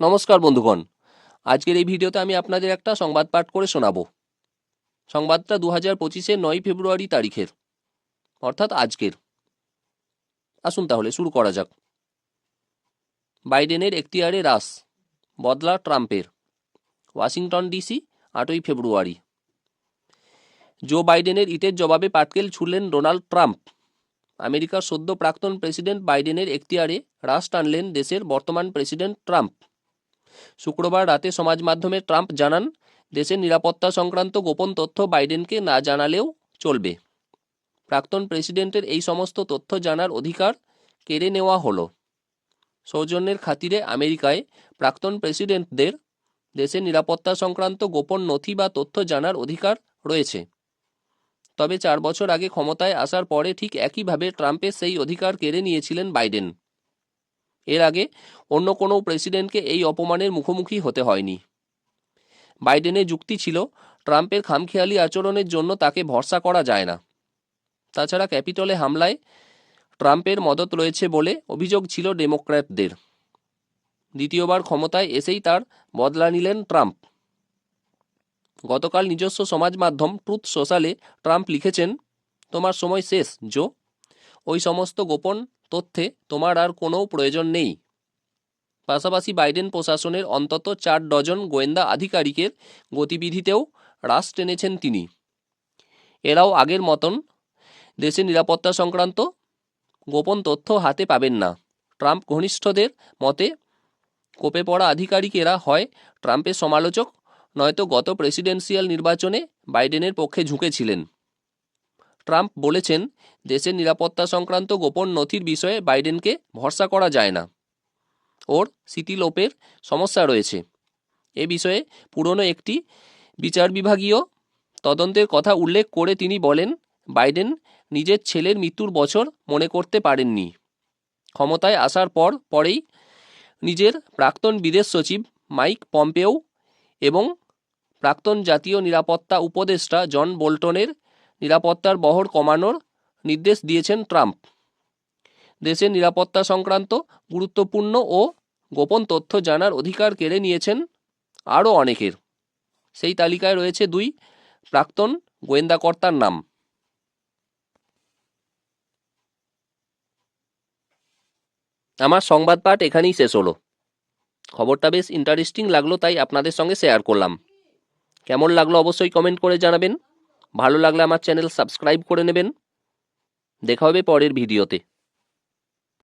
নমস্কার বন্ধুগণ। আজকের এই ভিডিওতে আমি আপনাদের একটা সংবাদ পাঠ করে শোনাবো। সংবাদটা দু হাজার পঁচিশের নয় ফেব্রুয়ারি তারিখের, অর্থাৎ আজকের। আসুন তাহলে, শুরু করা যাক। বাইডেনের এখতিয়ারে রাস, বদলা ট্রাম্পের, ওয়াশিংটন ডিসি, আটই ফেব্রুয়ারি। জো বাইডেনের ইটের জবাবে পাটকেল ছুড়লেন ডোনাল্ড ট্রাম্প। আমেরিকার সদ্য প্রাক্তন প্রেসিডেন্ট বাইডেনের এখতিয়ারে রাশ টানলেন দেশের বর্তমান প্রেসিডেন্ট ট্রাম্প। শুক্রবার রাতে সমাজ মাধ্যমে ট্রাম্প জানান, দেশের নিরাপত্তা সংক্রান্ত গোপন তথ্য বাইডেনকে না জানালেও চলবে। প্রাক্তন প্রেসিডেন্টের এই সমস্ত তথ্য জানার অধিকার কেড়ে নেওয়া হলো। সৌজন্যের খাতিরে আমেরিকায় প্রাক্তন প্রেসিডেন্টদের দেশের নিরাপত্তা সংক্রান্ত গোপন নথি বা তথ্য জানার অধিকার রয়েছে। তবে চার বছর আগে ক্ষমতায় আসার পরে ঠিক একইভাবে ট্রাম্পের সেই অধিকার কেড়ে নিয়েছিলেন বাইডেন। এর আগে অন্য কোনো প্রেসিডেন্টকে এই অপমানের মুখোমুখি হতে হয়নি। বাইডেনের যুক্তি ছিল, ট্রাম্পের খামখেয়ালি আচরণের জন্য তাকে ভরসা করা যায় না। তাছাড়া ক্যাপিটলে হামলায় ট্রাম্পের মদত রয়েছে বলে অভিযোগ ছিল ডেমোক্র্যাটদের। দ্বিতীয়বার ক্ষমতায় এসেই তার বদলা নিলেন ট্রাম্প। গতকাল নিজস্ব সমাজ মাধ্যম ট্রুথ সোশ্যালে ট্রাম্প লিখেছেন, তোমার সময় শেষ, জো। ওই সমস্ত গোপন তথ্যে তোমার আর কোনো প্রয়োজন নেই। পাশাপাশি বাইডেন প্রশাসনের অন্তত চার ডজন গোয়েন্দা আধিকারিকের গতিবিধিতেও হ্রাস টেনেছেন তিনি। এরাও আগের মতন দেশের নিরাপত্তা সংক্রান্ত গোপন তথ্য হাতে পাবেন না। ট্রাম্প ঘনিষ্ঠদের মতে, কোপে পড়া আধিকারিকেরা হয় ট্রাম্পের সমালোচক, নয়তো গত প্রেসিডেন্সিয়াল নির্বাচনে বাইডেনের পক্ষে ঝুঁকেছিলেন। ট্রাম্প বলেছেন, দেশের নিরাপত্তা সংক্রান্ত গোপন নথির বিষয়ে বাইডেনকে ভরসা করা যায় না। ওর স্মৃতিলোপের সমস্যা রয়েছে। এ বিষয়ে পুরনো একটি বিচার বিভাগীয় তদন্তের কথা উল্লেখ করে তিনি বলেন, বাইডেন নিজের ছেলের মৃত্যুর বছর মনে করতে পারেননি। ক্ষমতায় আসার পর পরেই নিজের প্রাক্তন বিদেশ সচিব মাইক পম্পেও এবং প্রাক্তন জাতীয় নিরাপত্তা উপদেষ্টা জন বোল্টনের নিরাপত্তার বহর কমানোর নির্দেশ দিয়েছেন ট্রাম্প। দেশের নিরাপত্তা সংক্রান্ত গুরুত্বপূর্ণ ও গোপন তথ্য জানার অধিকার কেড়ে নিয়েছেন আরও অনেকের। সেই তালিকায় রয়েছে দুই প্রাক্তন গোয়েন্দাকর্তার নাম। আমার সংবাদ পাঠ এখানেই শেষ হলো। খবরটা বেশ ইন্টারেস্টিং লাগল, তাই আপনাদের সঙ্গে শেয়ার করলাম। কেমন লাগল অবশ্যই কমেন্ট করে জানাবেন। ভালো লাগলে আমার চ্যানেল সাবস্ক্রাইব করে নেবেন। দেখা হবে পরের ভিডিওতে।